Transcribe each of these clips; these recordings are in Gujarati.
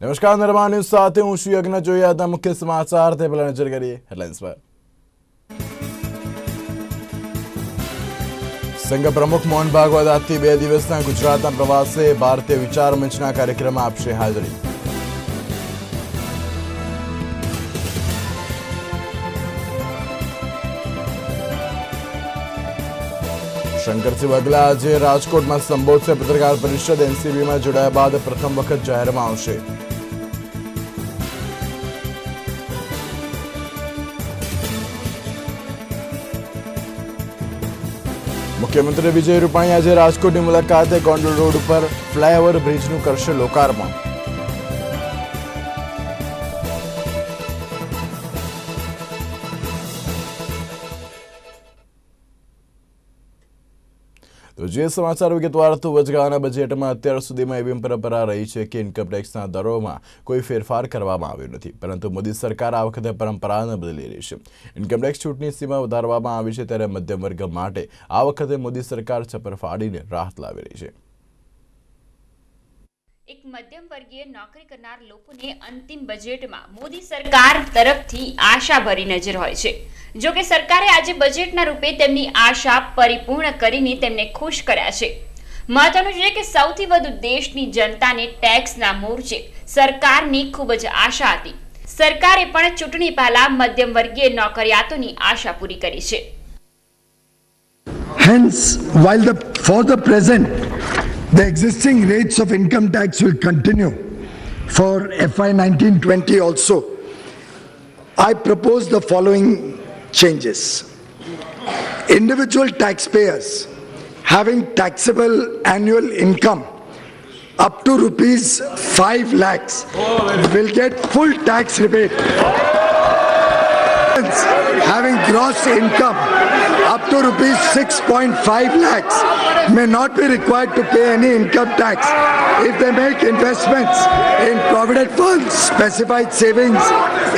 નમસ્કાર નિર્માણ ન્યૂઝ સાથે હું શ્રી યજ્ઞ જોઈએ હતા મુખ્ય સમાચાર તે પહેલા નજર કરીએ હેડલાઇન્સ પર સંઘ પ્રમુખ મોહન ભાગવત આજથી બે દિવસના ગુજરાતના પ્રવાસે ભારતીય વિચાર મંચના કાર્યક્રમમાં આપશે હાજરી શંકરસિંહ વગલા આજે રાજકોટમાં સંબોધશે પત્રકાર પરિષદ એનસીબીમાં જોડાયા બાદ પ્રથમ વખત જાહેરમાં આવશે મુખ્યમંત્રી વિજય રૂપાણી આજે રાજકોટની મુલાકાતે ગોંડલ રોડ ઉપર ફ્લાયઓવર બ્રિજનું કરશે લોકાર્પણ. જે સમાચાર વિગતવાર તો વચગાળાના બજેટમાં અત્યાર સુધીમાં એવી પરંપરા રહી છે કે ઇન્કમટેક્સના દરોમાં કોઈ ફેરફાર કરવામાં આવ્યો નથી. પરંતુ મોદી સરકાર આ વખતે પરંપરાને બદલી રહી છે. ઇન્કમ ટેક્સ છૂટની સીમા વધારવામાં આવી છે ત્યારે મધ્યમ વર્ગ માટે આ વખતે મોદી સરકાર છપર ફાડીને રાહત લાવી રહી છે. એક મધ્યમ વર્ગીય નોકરી કરનાર લોકોને અંતિમ બજેટમાં મોદી સરકાર તરફથી આશા ભરી નજર હોય છે. જો કે સરકારે આજે બજેટના રૂપે તેમની આશા પરિપૂર્ણ કરીને તેમને ખુશ કર્યા છે. મહત્વનું છે કે સૌથી વધુ દેશની જનતાને ટેક્સના મોરચે સરકારની ખૂબ જ આશા હતી. સરકારે પણ ચૂંટણી પહેલા મધ્યમ વર્ગીય નોકરિયાતોની આશા પૂરી કરી છે. Hence, while the, for the present, the existing rates of income tax will continue for FY 1920 also, I propose the following changes. Individual taxpayers having taxable annual income up to rupees 5 lakhs will get full tax rebate having gross income up to rupees 6.5 lakhs may not be required to pay any income tax if they make investments in provident funds, specified savings,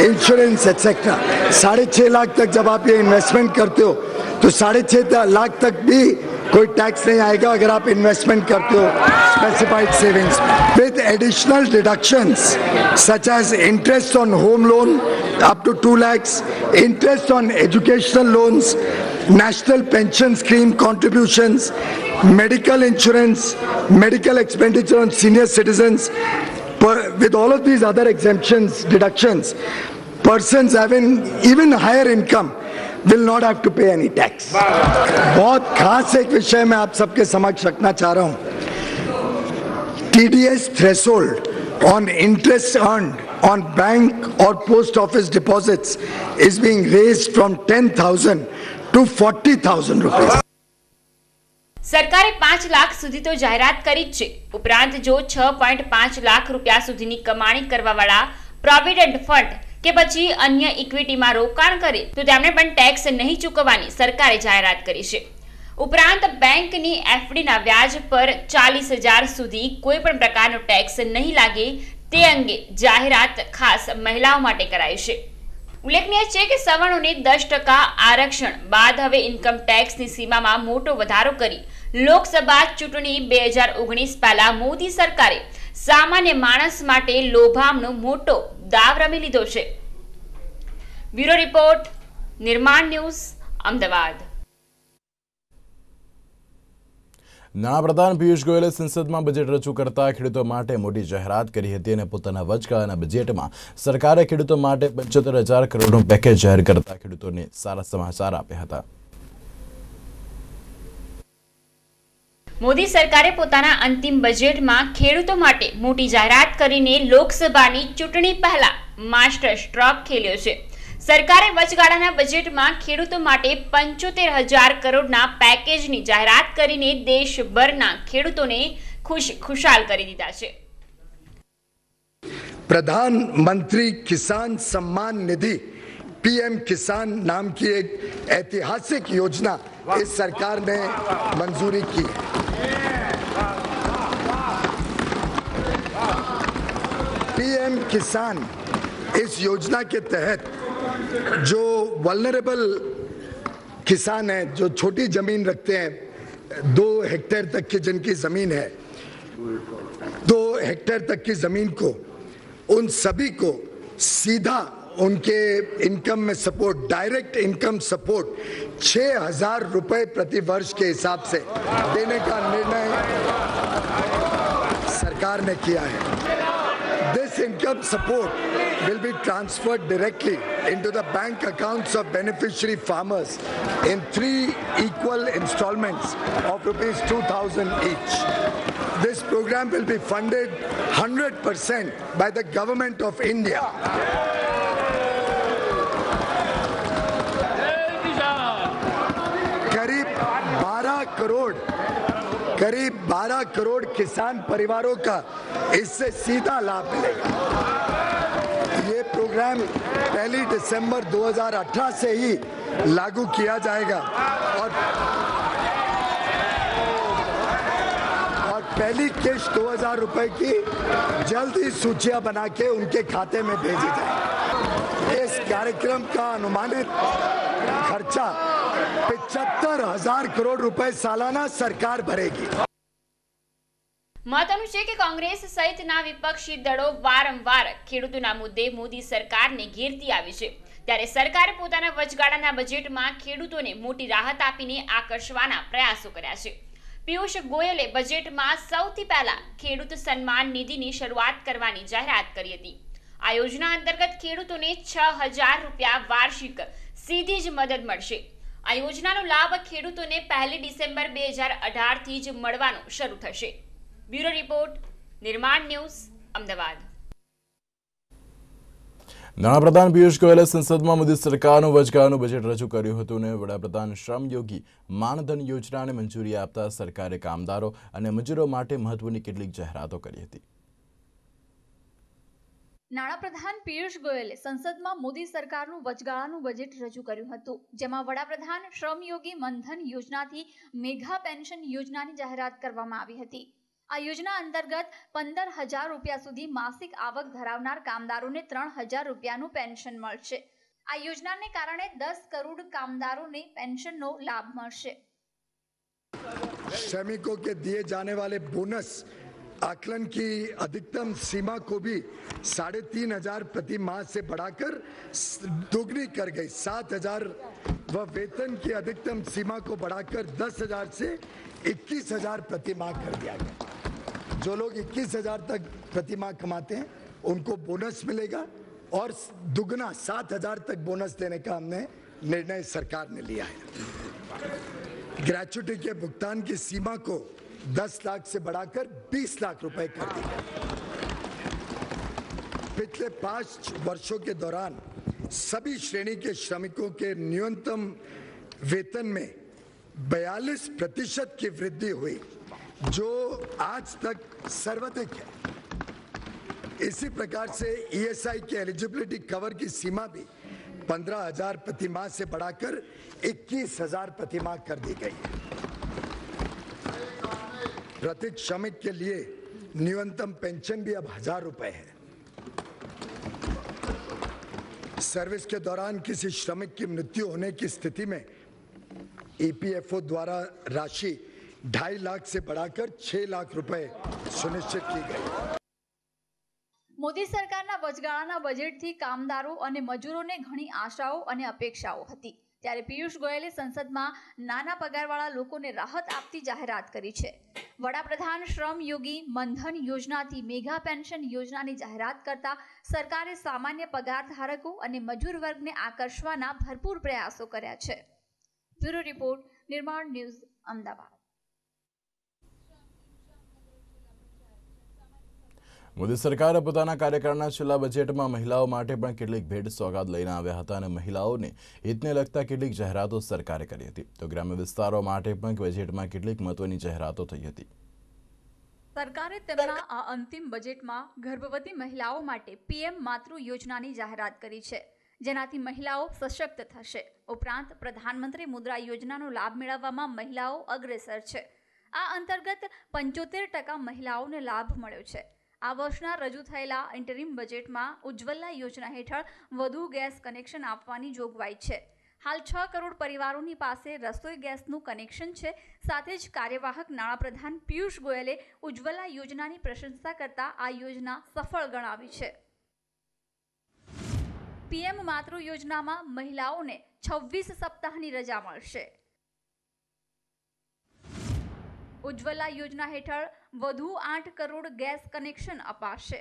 insurance, etc. साढ़े छह लाख तक जब आप ये इन्वेस्टमेंट करते हो तो साढ़े छह लाख तक भी कोई टैक्स नहीं आएगा अगर आप इन्वेस्टमेंट करते हो specified savings with additional deductions such as interest on home loan up to 2 lakhs interest on educational loans national pension scheme contributions medical insurance medical expenditure on senior citizens per- with all of these other exemptions deductions persons having even higher income will not have to pay any tax बहुत खास एक विषय मैं आप सबके समक्ष रखना चाह रहा हूं TDS threshold on interest earned on bank or post office deposits is being raised from 10,000 to 40,000 rupees. સરકારે પાંચ લાખ સુધી તો જાહેરાત કરી જ છે ઉપરાંત જો છ પોઈન્ટ પાંચ લાખ રૂપિયા સુધીની કમાણી કરવાવાળા પ્રોવિડન્ટ ફંડ કે પછી અન્ય ઇક્વિટીમાં રોકાણ કરે, તો તેમણે પણ ટેક્સ નહીં ચૂકવવાની સરકારે જાહેરાત કરી છે. ઉપરાંત બેંકની એફડીના વ્યાજ પર ચાલીસ હજાર સુધી કોઈ પણ પ્રકારનો ટેક્સ નહીં લાગે, તે અંગે જાહેરાત ખાસ મહિલાઓ માટે કરાઈ છે. ઉલ્લેખનીય છે કે સવર્ણોને દસ ટકા આરક્ષણ બાદ હવે ઇન્કમ ટેક્સની સીમામાં મોટો વધારો કરી લોકસભા ચૂંટણી બે હજાર ઓગણીસ પહેલા મોદી સરકારે સામાન્ય માણસ માટે લોભામનો મોટો દાવ રમી લીધો છે. Bureau report, Nirman news, Ahmedabad. નાણાપ્રધાન Piyush ગોયલે સંસદમાં બજેટ રજૂ કરતા ખેડૂતો માટે મોટી જાહેરાત કરી હતી અને પોતાના વચગાળાના બજેટમાં સરકારે ખેડૂતો માટે પંચોતેર હજાર કરોડનું પેકેજ જાહેર કરતા ખેડૂતોને સારા સમાચાર આપ્યા હતા. મોદી સરકારે પોતાના અંતિમ બજેટમાં ખેડૂતો માટે મોટી જાહેરાત કરીને લોકસભાની ચૂંટણી પહેલા માસ્ટર સ્ટ્રોક ખેલ્યો છે સરકારે વચગાળાના બજેટમાં ખેડૂતો માટે પંચોતેર હજાર કરોડના પેકેજની જાહેરાત કરીને દેશભરના ખેડૂતોને ખુશ ખુશાલ કરી દીધા છે प्रधानमंत्री किसान सम्मान निधि पीएम किसान नाम की एक ऐतिहासिक योजना इस सरकार ने मंजूरी की है पीएम किसान इस योजना के तहत जो वल्नरेबल किसान हैं, जो छोटी ज़मीन रखते हैं, दो हेक्टेयर तक की जिनकी ज़मीन है, दो हेक्टेयर तक की ज़मीन को, उन सभी को सीधा उनके इनकम में सपोर्ट डायरेक्ट इनकम सपोर्ट छह हज़ार रुपए प्रति वर्ष के हिसाब से देने का निर्णय सरकार ने किया है। This income support will be transferred directly into the bank accounts of beneficiary farmers in three equal installments of rupees 2000 each. This program will be funded 100% by the government of India. करीब 12 करोड़ करीब 12 करोड़ किसान परिवारों का इससे सीधा लाभ मिलेगा। ये प्रोग्राम पहली दिसंबर 2018 से ही लागू किया जाएगा और पहली किश्त 2000 रुपए की जल्द ही सूचियाँ बना के उनके खाते में भेजी जाए इस कार्यक्रम का अनुमानित खर्चा पिछहत्तर हजार करोड़ रुपए सालाना सरकार भरेगी મહત્વનું છે કે કોંગ્રેસ સહિતના વિપક્ષી દળો વારંવાર ખેડૂતોના મુદ્દે મોદી સરકારને ઘેરતી આવી છે ત્યારે સરકારે પોતાના વચગાળાના બજેટમાં ખેડૂતોને મોટી રાહત આપીને આકર્ષવાના પ્રયાસો કર્યા છે પિયુષ ગોયલે બજેટમાં સૌથી પહેલા ખેડૂત સન્માન નિધિની શરૂઆત કરવાની જાહેરાત કરી હતી આ યોજના અંતર્ગત ખેડૂતોને છ હજાર રૂપિયા વાર્ષિક સીધી જ મદદ મળશે. આ યોજનાનો લાભ ખેડૂતોને પહેલી ડિસેમ્બર બે હજાર અઢારથી જ મળવાનો શરૂ થશે. Bureau report, Nirman news, Ahmedabad. નાણાપ્રધાન Piyush ગોયલે સંસદમાં મોદી સરકારનું વચગાળાનું બજેટ રજૂ કર્યું હતું અને વડાપ્રધાન શ્રમયોગી માનધન યોજનાને મંજૂરી આપતા સરકારે કામદારો અને મજૂરો માટે મહત્વની કેટલીક જાહેરાતો કરી હતી. નાણાપ્રધાન પિયુષ ગોયલે સંસદમાં મોદી સરકારનું વચગાળાનું બજેટ રજૂ કર્યું હતું. જેમાં વડાપ્રધાન શ્રમયોગી મનધન યોજનાથી મેઘા પેન્શન યોજનાની જાહેરાત કરવામાં આવી હતી. આ યોજના અંતર્ગત પંદર હજાર રૂપિયા સુધી માસિક આવક ધરાવનાર કામદારોને ત્રણ હજાર રૂપિયાનું પેન્શન મળશે. આ યોજનાને કારણે દસ કરોડ કામદારોને પેન્શનનો લાભ મળશે. શ્રમિકો કે દિએ જાને વાલે બોનસ आकलन की अधिकतम सीमा को भी साढ़े तीन हज़ार प्रति माह से बढ़ाकर दोगुनी कर गई। सात हज़ार व वेतन की अधिकतम सीमा को बढ़ाकर दस हज़ार से इक्कीस हज़ार प्रति माह कर दिया गया। जो लोग इक्कीस हज़ार तक प्रति माह कमाते हैं, उनको बोनस मिलेगा और दुगना, सात हज़ार तक बोनस देने का हमने निर्णय सरकार ने लिया है। ग्रेचुटी के भुगतान की सीमा को 10 लाख से बढ़ाकर 20 लाख रुपए कर दी पिछले पाँच वर्षों के दौरान सभी श्रेणी के श्रमिकों के न्यूनतम वेतन में 42 प्रतिशत की वृद्धि हुई, जो आज तक सर्वाधिक है। इसी प्रकार से ईएसआई के एलिजिबिलिटी कवर की सीमा भी पंद्रह हज़ार प्रति माह से बढ़ाकर इक्कीस हज़ार प्रति माह कर दी गई है। प्रत्येक श्रमिक के लिए न्यूनतम पेंशन भी अब हजार रुपए है सर्विस के दौरान किसी श्रमिक की मृत्यु होने की स्थिति में ईपीएफओ द्वारा राशि ढाई लाख से बढ़ाकर छह लाख रुपए सुनिश्चित की गई મોદી સરકારના વચગાળાના બજેટથી કામદારો અને મજૂરોને ઘણી આશાઓ અને અપેક્ષાઓ હતી ત્યારે પિયુષ ગોયલે સંસદમાં નાના પગારવાળા લોકોને રાહત આપતી જાહેરાત કરી છે. વડાપ્રધાન શ્રમ યોગી મનધન યોજનાથી મેઘા પેન્શન યોજનાની જાહેરાત કરતા સરકારે સામાન્ય પગાર ધારકો અને મજૂર વર્ગને આકર્ષવાના ભરપૂર પ્રયાસો કર્યા છે. Bureau report, Nirman news, Ahmedabad. Modi સરકારે પોતાના કાર્યકાળના છેલ્લા બજેટમાં મહિલાઓ માટે પણ કેટલીક ભેટ સોગાદ લઈને આવ્યા હતા અને મહિલાઓને હિતને લગતા કેટલીક જાહેરાતો સરકારે કરી હતી. તો ગ્રામ્ય વિસ્તારો માટે પણ બજેટમાં કેટલીક મહત્વની જાહેરાતો થઈ હતી. સરકારે તેમના આ અંતિમ બજેટમાં ગર્ભવતી મહિલાઓ માટે પીએમ માતૃ યોજનાની જાહેરાત કરી છે, જેનાથી મહિલાઓ સશક્ત થશે. ઉપરાંત પ્રધાનમંત્રી મુદ્રા યોજનાનો લાભ મેળવવામાં મહિલાઓ અગ્રેસર છે. આ અંતર્ગત પંચોતેર ટકા મહિલાઓને લાભ મળ્યો છે. આ વર્ષના રજૂ થયેલા ઇન્ટરિમ બજેટમાં ઉજ્જવલા યોજના હેઠળ વધુ ગેસ કનેક્શન આપવાની જોગવાઈ છે. હાલ છ કરોડ પરિવારોની પાસે રસોઈ ગેસનું કનેક્શન છે. સાથે જ કાર્યવાહક નાણાપ્રધાન પિયુષ ગોયલે ઉજ્જવલા યોજનાની પ્રશંસા કરતા આ યોજના સફળ ગણાવી છે. પીએમ માતૃ યોજનામાં મહિલાઓને છવ્વીસ સપ્તાહની રજા મળશે. ઉજ્જવલા યોજના હેઠળ વધુ આઠ કરોડ ગેસ કનેક્શન અપાશે.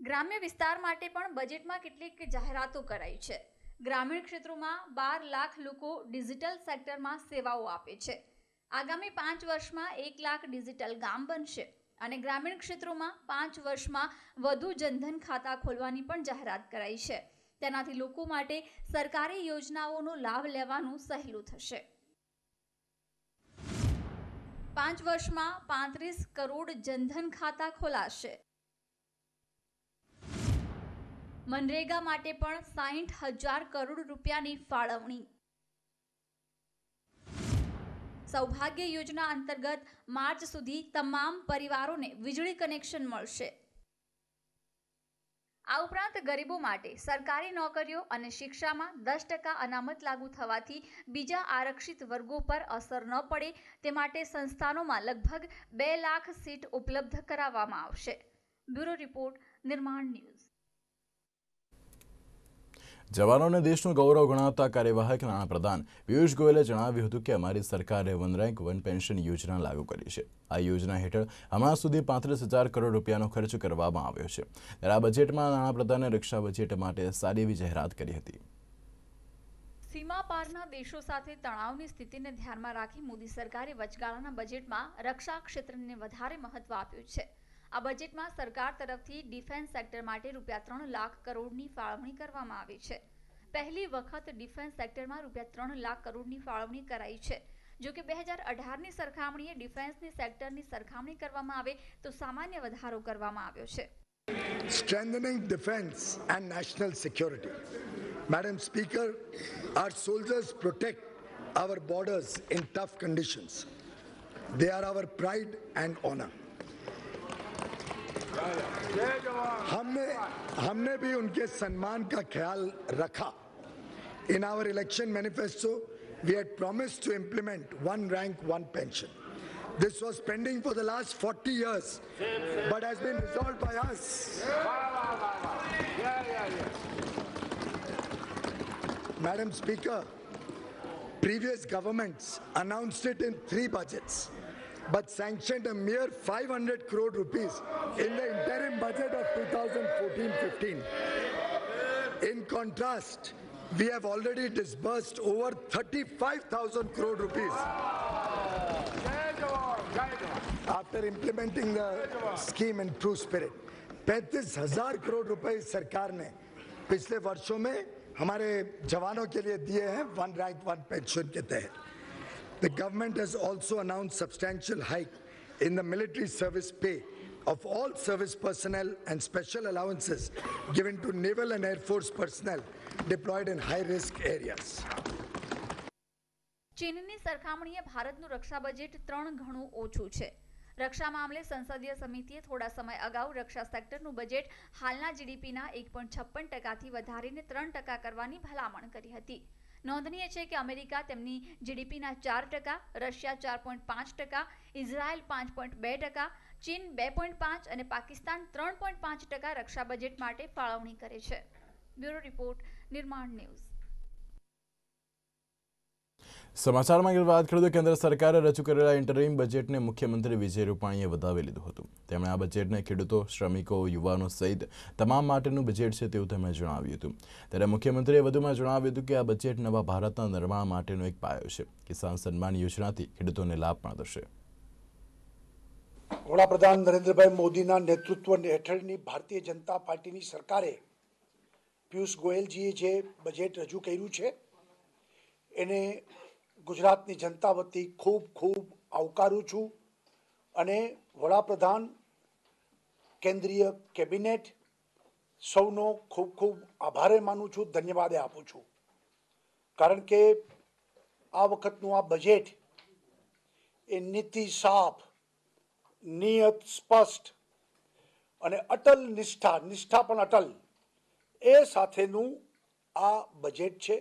ગ્રામ્ય વિસ્તાર માટે પણ બજેટમાં કેટલીક જાહેરાતો કરાઈ છે. ગ્રામીણ ક્ષેત્રોમાં બાર લાખ લોકો ડિજિટલ સેક્ટરમાં સેવાઓ આપે છે. આગામી પાંચ વર્ષમાં એક લાખ ડિજિટલ ગામ બનશે અને ગ્રામીણ ક્ષેત્રોમાં પાંચ વર્ષમાં વધુ જનધન ખાતા ખોલવાની પણ જાહેરાત કરાઈ છે. તેનાથી લોકો માટે સરકારી યોજનાઓનો લાભ લેવાનું સહેલું થશે. પાંચ વર્ષમાં પાંત્રીસ કરોડ જનધન ખાતા ખોલાશે. મનરેગા માટે પણ સાહીઠ હજાર કરોડ રૂપિયાની ફાળવણી. સૌભાગ્ય યોજના અંતર્ગત માર્ચ સુધી તમામ પરિવારોને વીજળી કનેક્શન મળશે. આ ઉપરાંત ગરીબો માટે સરકારી નોકરીઓ અને શિક્ષામાં દસ ટકા અનામત લાગુ થવાથી બીજા આરક્ષિત વર્ગો પર અસર ન પડે તે માટે સંસ્થાનોમાં લગભગ બે લાખ સીટ ઉપલબ્ધ કરાવવામાં આવશે. Bureau report, Nirman News. જવાનોને દેશનું ગૌરવ ગણાવતા કાર્યવાહક નાણાપ્રધાન પિયુષ ગોયલે જણાવ્યું હતું કે અમારી સરકારે વન રેન્ક, વન પેન્શન યોજના લાગુ કરી છે. આ યોજના હેઠળ હમણાં સુધી પાંત્રીસ હજાર કરોડ રૂપિયાનો ખર્ચ કરવામાં આવ્યો છે. ત્યારે આ બજેટમાં નાણાપ્રધાને રક્ષા બજેટ માટે સારી એવી જાહેરાત કરી હતી. સીમા પારના દેશો સાથે તણાવની સ્થિતિને ધ્યાનમાં રાખી મોદી સરકારે વચગાળાના બજેટમાં રક્ષા ક્ષેત્રને વધારે મહત્વ આપ્યું છે. આ બજેટમાં સરકાર તરફથી ડિફેન્સ સેક્ટર માટે રૂપિયા ત્રણ લાખ કરોડની ફાળવણી કરવામાં આવી છે પહેલી વખત ડિફેન્સ સેક્ટરમાં રૂપિયા ત્રણ લાખ કરોડની ફાળવણી કરાઈ છે જો કે બે હજાર અઢારની સરખામણીએ ડિફેન્સની સેક્ટરની સરખામણી કરવામાં આવે તો સામાન્ય વધારો કરવામાં આવ્યો છે strengthening defense and national security. Madam Speaker, our soldiers protect our borders in tough conditions. They are our pride and honor. हमने हमने भी उनके सम्मान का ख्याल रखा in our election manifesto we had promised to implement one rank one pension this was pending for the last 40 years but has been resolved by us madam speaker previous governments announced it in three budgets But sanctioned a mere 500 crore rupees in the interim budget of 2014-15. In contrast, we have already disbursed over 35,000 crore rupees. After implementing the scheme in true spirit, पैंतीस हज़ार करोड़ रुपए इस सरकार ने पिछले वर्षों में हमारे जवानों के लिए दिए हैं वन रैंक वन पेंशन के तहत The government has also announced substantial hike in the military service pay of all service personnel and special allowances given to naval and air force personnel deployed in high-risk areas. ચીનની સરખામણીએ ભારતનું રક્ષા બજેટ ત્રણ ગણું ઓછું છે રક્ષા મામલે સંસદીય સમિતિએ થોડા સમય અગાઉ રક્ષા સેક્ટરનું બજેટ હાલના જીડીપીના એક પોઈન્ટ છપ્પન ટકાથી વધારીને ત્રણ ટકા કરવાની ભલામણ કરી હતી નોંધનીય છે કે અમેરિકા તેમની જીડીપીના ચાર ટકા, રશિયા ચાર પોઈન્ટ પાંચ ટકા, ઇઝરાયલ પાંચ પોઈન્ટ બે ટકા, ચીન બે પોઈન્ટ પાંચ અને પાકિસ્તાન ત્રણ પોઈન્ટ પાંચ ટકા રક્ષા બજેટ માટે ફાળવણી કરે છે. Bureau report, Nirman News. સમાચારમાં આગળ વાત કરું તો કેન્દ્ર સરકારે રજૂ કરેલા ઇન્ટરિમ બજેટને મુખ્યમંત્રી વિજય રૂપાણીએ વધાવી લીધું હતું. તેમણે આ બજેટને ખેડૂતો, શ્રમિકો, યુવાનો સહિત તમામ માટેનું બજેટ છે તેવું તેમણે જણાવ્યું હતું. ત્યારે મુખ્યમંત્રીએ વધુમાં જણાવ્યું હતું કે આ બજેટ નવા ભારતના નિર્માણ માટેનો એક પાયો છે. કિસાન સન્માન યોજનાથી ખેડૂતોને લાભ પણ થશે. વડાપ્રધાન નરેન્દ્રભાઈ મોદીના નેતૃત્વ હેઠળની ભારતીય જનતા પાર્ટીની સરકારે પિયુષ ગોયલજીએ જે બજેટ રજૂ કર્યું છે, એને ગુજરાતની જનતા વતી ખૂબ ખૂબ આવકારું છું અને વડાપ્રધાન કેન્દ્રીય કેબિનેટ સૌનો ખૂબ ખૂબ આભારે માનું છું, ધન્યવાદે આપું છું. કારણ કે આ વખતનું આ બજેટ એ નીતિ સાફ, નિયત, સ્પષ્ટ અને અટલ નિષ્ઠા નિષ્ઠા પણ અટલ એ સાથેનું આ બજેટ છે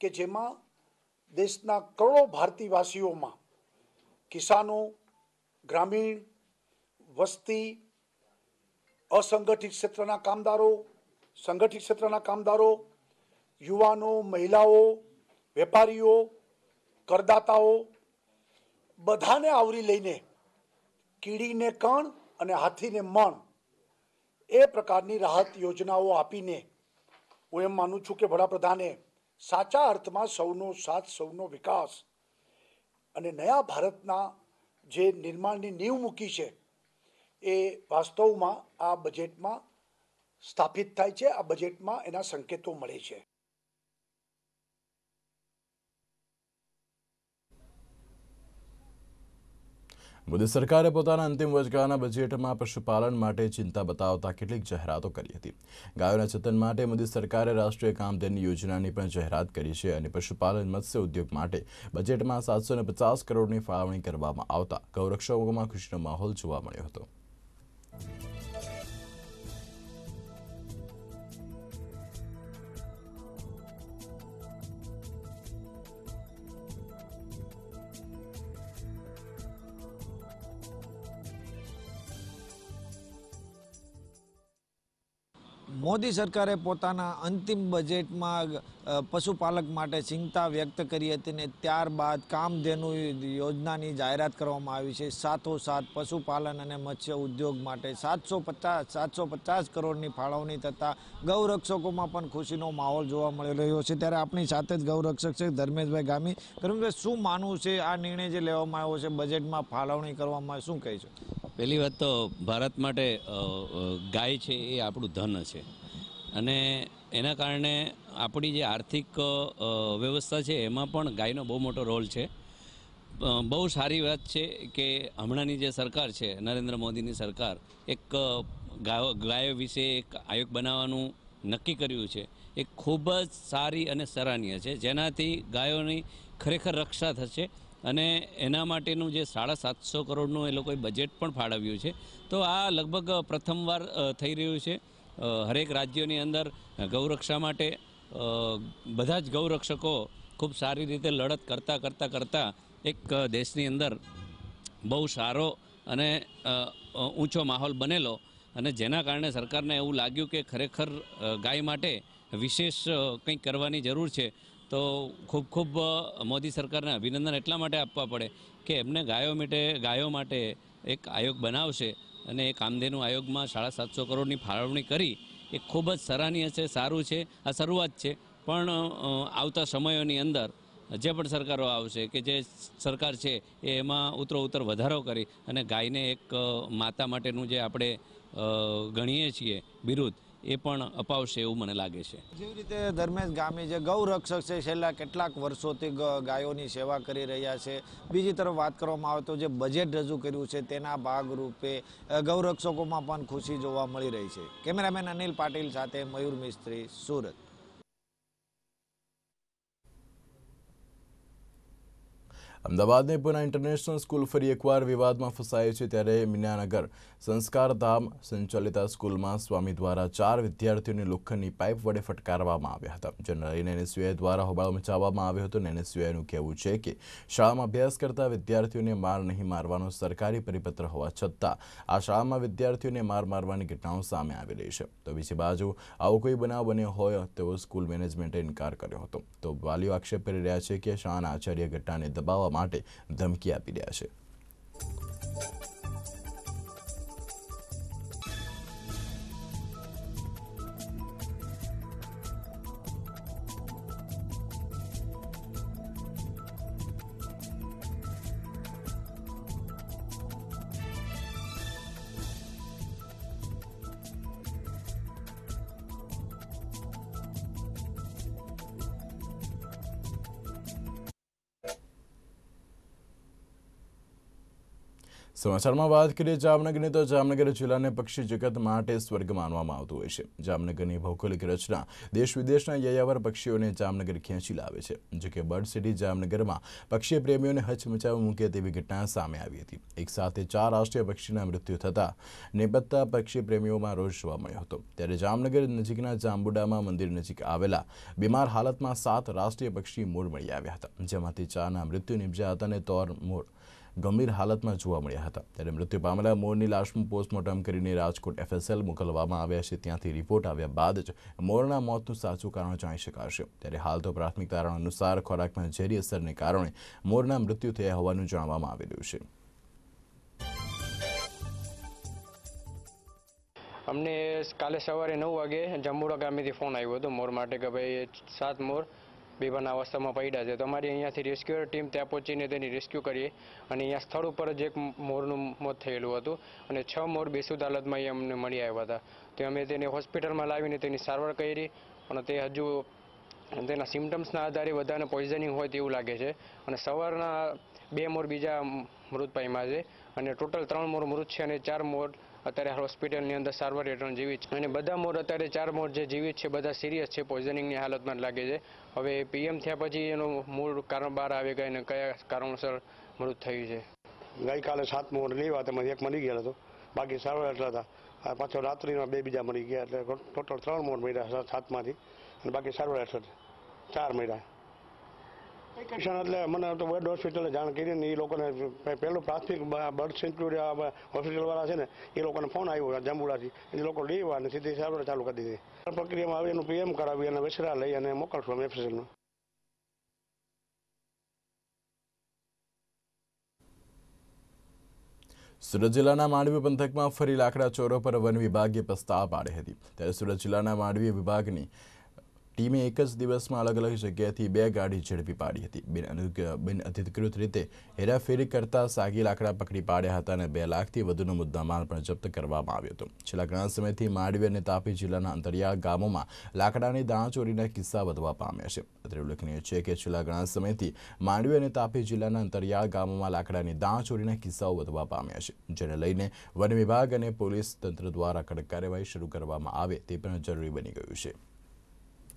કે જેમાં દેશના કરોડો ભારતીયવાસીઓમાં કિસાનો, ગ્રામીણ, વસ્તી, અસંગઠિત ક્ષેત્રના કામદારો, સંગઠિત ક્ષેત્રના કામદારો, યુવાનો, મહિલાઓ, વેપારીઓ, કરદાતાઓ, બધાને આવરી લઈને કીડીને કણ અને હાથીને મણ એ પ્રકારની રાહત યોજનાઓ આપીને હું એમ માનું છું કે વડાપ્રધાને સાચા અર્થમાં સૌનો સાથ, સૌનો વિકાસ. અને નયા ભારતના જે નિર્માણની નીવ મૂકી છે, એ વાસ્તવમાં આ બજેટમાં સ્થાપિત થાય છે, આ બજેટમાં એના સંકેતો મળે છે. મોદી સરકારે પોતાના અંતિમ વચગાળાના બજેટમાં પશુપાલન માટે ચિંતા બતાવતા કેટલીક જાહેરાતો કરી હતી. ગાયોના જતન માટે મોદી સરકારે રાષ્ટ્રીય કામધેનુ યોજનાની પણ જાહેરાત કરી છે અને પશુપાલન, મત્સ્ય ઉદ્યોગ માટે બજેટમાં સાતસો પચાસ કરોડની ફાળવણી કરવામાં આવતા ગૌરક્ષકોમાં ખુશીનો માહોલ જોવા મળ્યો હતો. મોદી સરકારે પોતાના અંતિમ બજેટમાં પશુપાલક માટે ચિંતા વ્યક્ત કરી હતી ને ત્યારબાદ કામધેનુ યોજનાની જાહેરાત કરવામાં આવી છે. સાથોસાથ પશુપાલન અને મત્સ્ય ઉદ્યોગ માટે સાતસો પચાસ સાતસો પચાસ કરોડની ફાળવણી થતાં ગૌરક્ષકોમાં પણ ખુશીનો માહોલ જોવા મળી રહ્યો છે. ત્યારે આપણી સાથે જ ગૌરક્ષક છે ધર્મેશભાઈ ગામી. ધર્મેશભાઈ, શું માનવું છે? આ નિર્ણય જે લેવામાં આવ્યો છે, બજેટમાં ફાળવણી કરવામાં શું કહે છે? પહેલી વાત તો ભારત માટે ગાય છે એ આપણું ધન છે. અને એના કારણે આપણી જે આર્થિક વ્યવસ્થા છે એમાં પણ ગાયનો બહુ મોટો રોલ છે. બહુ સારી વાત છે કે હમણાંની જે સરકાર છે, નરેન્દ્ર મોદીની સરકાર એક ગાયો વિશે એક આયોગ બનાવવાનું નક્કી કર્યું છે. એ ખૂબ જ સારી અને સરાહનીય છે. જેનાથી ગાયોની ખરેખર રક્ષા થશે. અને એના માટેનું જે સાડા સાતસો કરોડનું એ લોકોએ બજેટ પણ ફાળવ્યું છે. તો આ લગભગ પ્રથમવાર થઈ રહ્યું છે. હરેક રાજ્યોની અંદર ગૌરક્ષા માટે બધા જ ગૌરક્ષકો ખૂબ સારી રીતે લડત કરતાં કરતાં કરતાં એક દેશની અંદર બહુ સારો અને ઊંચો માહોલ બનેલો અને જેના કારણે સરકારને એવું લાગ્યું કે ખરેખર ગાય માટે વિશેષ કંઈક કરવાની જરૂર છે. તો ખૂબ ખૂબ મોદી સરકારને અભિનંદન એટલા માટે આપવા પડે કે એમને ગાયો માટે ગાયો માટે એક આયોગ બનાવશે અને એ કામધેનુ આયોગમાં સાડા સાતસો કરોડની ફાળવણી કરી. એ ખૂબ જ સરાહનીય છે, સારું છે, આ શરૂઆત છે. પણ આવતા સમયોની અંદર જે પણ સરકારો આવશે કે જે સરકાર છે એ એમાં ઉતરો ઉત્તર વધારો કરી અને ગાયને એક માતા માટેનું જે આપણે ગણીએ છીએ બિરુદ એ પણ અપાવશે એવું મને લાગે છે. જેવી રીતે ધર્મેશ ગામી જે ગૌરક્ષક છે, છેલ્લા કેટલાક વર્ષોથી ગાયોની સેવા કરી રહ્યા છે. બીજી તરફ વાત કરવામાં આવે તો જે બજેટ રજૂ કર્યું છે, તેના ભાગરૂપે ગૌરક્ષકોમાં પણ ખુશી જોવા મળી રહી છે. કેમેરામેન અનિલ પાટીલ સાથે મયુર મિસ્ત્રી, સુરત. અમદાવાદની પુના ઇન્ટરનેશનલ સ્કૂલ ફરી એકવાર વિવાદમાં ફસાઈ છે ત્યારે મીનાનગર સંસ્કારધામ સંચાલિતા સ્કૂલમાં સ્વામી દ્વારા ચાર વિદ્યાર્થીઓને લોખંડની પાઇપ વડે ફટકારવામાં આવ્યા હતા. જેને લઈને એનએસયુઆઈ દ્વારા હોબાળો મચાવવામાં આવ્યો હતો અને એનએસયુઆઈનું કહેવું છે કે શાળામાં અભ્યાસ કરતા વિદ્યાર્થીઓને માર નહીં મારવાનો સરકારી પરિપત્ર હોવા છતાં આ શાળામાં વિદ્યાર્થીઓને માર મારવાની ઘટનાઓ સામે આવી રહી છે. તો બીજી બાજુ, આવો કોઈ બનાવ બન્યો હોય તેવો સ્કૂલ મેનેજમેન્ટે ઇનકાર કર્યો હતો. તો વાલીઓ આક્ષેપ કરી રહ્યા છે કે શાળાના આચાર્ય ઘટનાને દબાવવા માટે ધમકી આપી રહ્યા છે. સમાચારમાં વાત કરીએ જામનગરની, તો જામનગર જિલ્લાને પક્ષી જગત માટે સ્વર્ગ માનવામાં આવતું હોય છે. જામનગરની ભૌગોલિક રચના દેશ વિદેશના યાયાવર પક્ષીઓને જામનગર ખેંચી લાવે છે. જો કે બર્ડ સિટી જામનગરમાં પક્ષી પ્રેમીઓને હચમચાવી મૂકે તેવી ઘટના સામે આવી હતી. એક સાથે ચાર રાષ્ટ્રીય પક્ષીના મૃત્યુ થતાં નેપત્તા પક્ષી પ્રેમીઓમાં રોષ જોવા મળ્યો હતો. ત્યારે જામનગર નજીકના જાંબુડામાં મંદિર નજીક આવેલા બીમાર હાલતમાં સાત રાષ્ટ્રીય પક્ષી મૂળ મળી આવ્યા હતા, જેમાંથી ચારના મૃત્યુ નિપજ્યા હતા અને તોર મૂળ ગંભીર હાલતમાં જોવા મળ્યા હતા. ત્યારે મૃત્યુ પામેલા મોરની લાશનું પોસ્ટમોર્ટમ કરીને રાજકોટ એફએસએલ મોકલવામાં આવ્યા છે. ત્યાંથી રિપોર્ટ આવ્યા બાદ જ મોરના મોતનું સાચું કારણ જાણી શકાશે. ત્યારે હાલ તો પ્રાથમિક તારણ અનુસાર ખોરાકમાં ઝેરી અસરને કારણે મોરના મૃત્યુ થયા હોવાનું જાણવામાં આવી રહ્યું છે. અમને કાલે સવારે નવ વાગે જંબુડા ગામેથી ફોન આવ્યો હતો મોર માટે કે ભાઈ સાત મોર બેભાન અવસ્થામાં પડ્યા છે. તો અમારી અહીંયાથી રેસ્ક્યુઅર ટીમ ત્યાં પહોંચીને તેની રેસ્ક્યુ કરીએ. અને અહીંયા સ્થળ ઉપર જ એક મોરનું મોત થયેલું હતું. અને છ મોર બેસુદ હાલતમાં એ અમને મળી આવ્યા હતા. તે અમે તેને હોસ્પિટલમાં લાવીને તેની સારવાર કરી. પણ તે હજુ તેના સિમ્ટમ્સના આધારે બધાને પોઈઝનિંગ હોય તેવું લાગે છે. અને સવારના બે મોર બીજા મૃત પામ્યા છે. અને ટોટલ ત્રણ મોર મૃત છે અને ચાર મોર અત્યારે હોસ્પિટલની અંદર સારવાર હેઠળ જીવિત છે. અને બધા મોર અત્યારે ચાર મોર જે જીવિત છે, બધા સિરિયસ છે પોઈઝનિંગની હાલતમાં લાગે છે. હવે પીએમ થયા પછી એનું મૂળ કારણ બહાર આવી ગયા અને કયા કારણોસર મૃત થયું છે. ગઈકાલે સાત મોર લેવા તેમાંથી એક મરી ગયેલો હતો બાકી સારવાર એટલા હતા. પાછો રાત્રિમાં બે બીજા મરી ગયા એટલે ટોટલ ત્રણ મોર મળ્યા સાતમાંથી. અને બાકી સારવાર હેઠળ ચાર મળ્યા વેકેશન એટલે મને તો વર્ડ હોસ્પિટલે જાણ કરીને એ લોકોને પહેલું પ્રાથમિક બર્ડ સેન્ચ્યુરી હોસ્પિટલવાળા છે ને એ લોકોને ફોન આવ્યો જાંબુડાથી. એ લોકો લેવા અને સીધી સારવાર ચાલુ કરી દીધી. પ્રક્રિયામાં આવી એનું પીએમ કરાવી અને વેસરા લઈ અને મોકલશું અમે એફએસએલમાં સુરત જિલ્લાના માંડવી પંથકમાં ફરી લાકડા ચોરો પર વન વિભાગે પસ્તાવ પાડી હતી. ત્યારે સુરત જિલ્લાના માંડવી વિભાગની ટીમે એક જ દિવસમાં અલગ અલગ જગ્યાએથી બે ગાડી ઝડપી પાડી હતી. બિન અધિકૃત રીતે હેરાફેરી કરતા સાગી લાકડા પકડી પાડ્યા હતા અને બે લાખથી વધુનો મુદ્દામાલ પણ જપ્ત કરવામાં આવ્યો હતો. છેલ્લા ઘણા સમયથી માંડવી અને તાપી જિલ્લાના અંતરિયાળ ગામોમાં લાકડાની દાણાચોરીના કિસ્સા વધવા પામ્યા છે. અત્રે ઉલ્લેખનીય છે કે છેલ્લા ઘણા સમયથી માંડવી અને તાપી જિલ્લાના અંતરિયાળ ગામોમાં લાકડાની દાણાચોરીના કિસ્સાઓ વધવા પામ્યા છે, જેને લઈને વન વિભાગ અને પોલીસ તંત્ર દ્વારા કડક કાર્યવાહી શરૂ કરવામાં આવે તે પણ જરૂરી બની ગયું છે.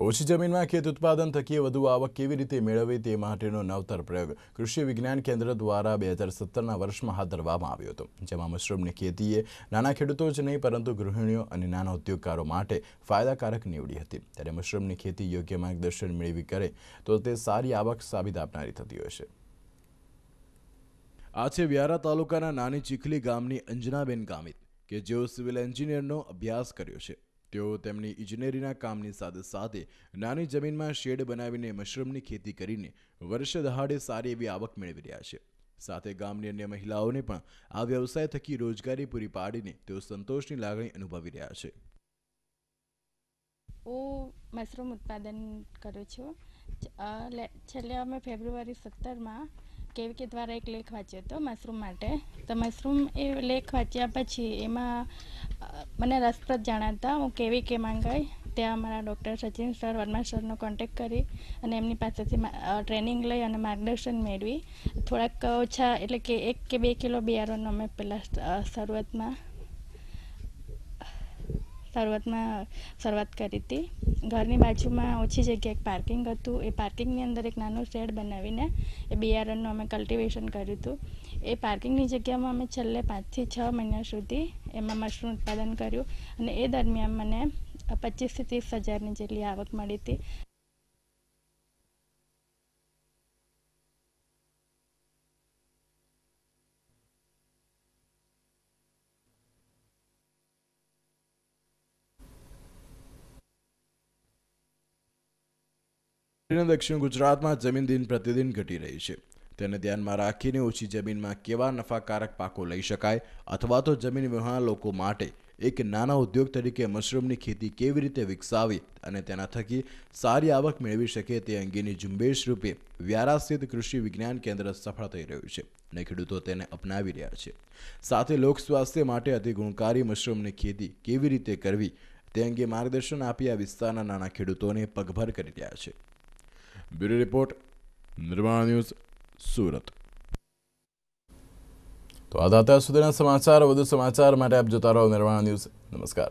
ઓછી જમીનમાં ખેત ઉત્પાદન થકી વધુ આવક કેવી રીતે મેળવવી તે માટેનો નવતર પ્રયોગ કૃષિ વિજ્ઞાન કેન્દ્ર દ્વારા બે હજાર સત્તરના વર્ષમાં હાથ ધરવામાં આવ્યો હતો, જેમાં મશરૂમની ખેતીએ નાના ખેડૂતો જ નહીં, પરંતુ ગૃહિણીઓ અને નાના ઉદ્યોગકારો માટે ફાયદાકારક નીવડી હતી. ત્યારે મશરૂમની ખેતી યોગ્ય માર્ગદર્શન મેળવી કરે તો તે સારી આવક સાબિત આપનારી થતી હોય છે. આ છે વ્યારા તાલુકાના નાની ચીખલી ગામની અંજનાબેન ગામિત, કે જેઓ સિવિલ એન્જિનિયરનો અભ્યાસ કર્યો છે. તેઓ તેમની ઇજનેરીના કામની સાથે સાથે નાની જમીનમાં શેડ બનાવીને મશરૂમની ખેતી કરીને વર્ષ દહાડે સારી એવી આવક મેળવી રહ્યા છે. સાથે ગામની અન્ય મહિલાઓને પણ આ વ્યવસાય થકી રોજગારી પૂરી પાડીને તેઓ સંતોષની લાગણી અનુભવી રહ્યા છે. હું મશરૂમ ઉત્પાદન કરું છું. છેલ્લે અમે ફેબ્રુઆરી સત્તરમાં કેવીકે દ્વારા એક લેખ વાંચ્યો હતો, મશરૂમ માટે. તો મશરૂમ એ લેખ વાંચ્યા પછી એમાં મને રસપ્રદ જાણાતા હું કેવી કે માંગાઈ. ત્યાં અમારા ડૉક્ટર સચિન સર, વર્મા સરનો કોન્ટેક્ટ કરી અને એમની પાસેથી ટ્રેનિંગ લઈ અને માર્ગદર્શન મેળવી. થોડાક ઓછા, એટલે કે એક કે બે કિલો બિયારણનો અમે પહેલાં શરૂઆતમાં શરૂઆતમાં શરૂઆત કરી હતી. ઘરની બાજુમાં ઓછી જગ્યાએ એક પાર્કિંગ હતું. એ પાર્કિંગની અંદર એક નાનું શેડ બનાવીને એ બિયારણનું અમે કલ્ટિવેશન કર્યું હતું. એ પાર્કિંગની જગ્યામાં અમે છેલ્લે પાંચથી છ મહિના સુધી એમાં મશરૂમ ઉત્પાદન કર્યું અને એ દરમિયાન મને પચીસથી ત્રીસ હજારની જેટલી આવક મળી હતી. દક્ષિણ ગુજરાતમાં જમીન દિન પ્રતિદિન ઘટી રહી છે. તેને ધ્યાનમાં રાખીને ઓછી જમીનમાં કેવા નફાકારક પાકો લઈ શકાય અથવા તો જમીન વિહોણા લોકો માટે એક નાના ઉદ્યોગ તરીકે મશરૂમની ખેતી કેવી રીતે વિકસાવી અને તેના થકી સારી આવક મેળવી શકે તે અંગેની ઝુંબેશ રૂપે વ્યારા સ્થિત કૃષિ વિજ્ઞાન કેન્દ્ર સફળ થઈ રહ્યું છે અને ખેડૂતો તેને અપનાવી રહ્યા છે. સાથે લોક સ્વાસ્થ્ય માટે અતિ ગુણકારી મશરૂમની ખેતી કેવી રીતે કરવી તે અંગે માર્ગદર્શન આપી આ વિસ્તારના નાના ખેડૂતોને પગભર કરી રહ્યા છે. Bureau report Nirman News Surat તો આ અત્યાર સુધીના સમાચાર વધુ સમાચાર માટે આપ જોતા રહો નિર્માણ ન્યૂઝ નમસ્કાર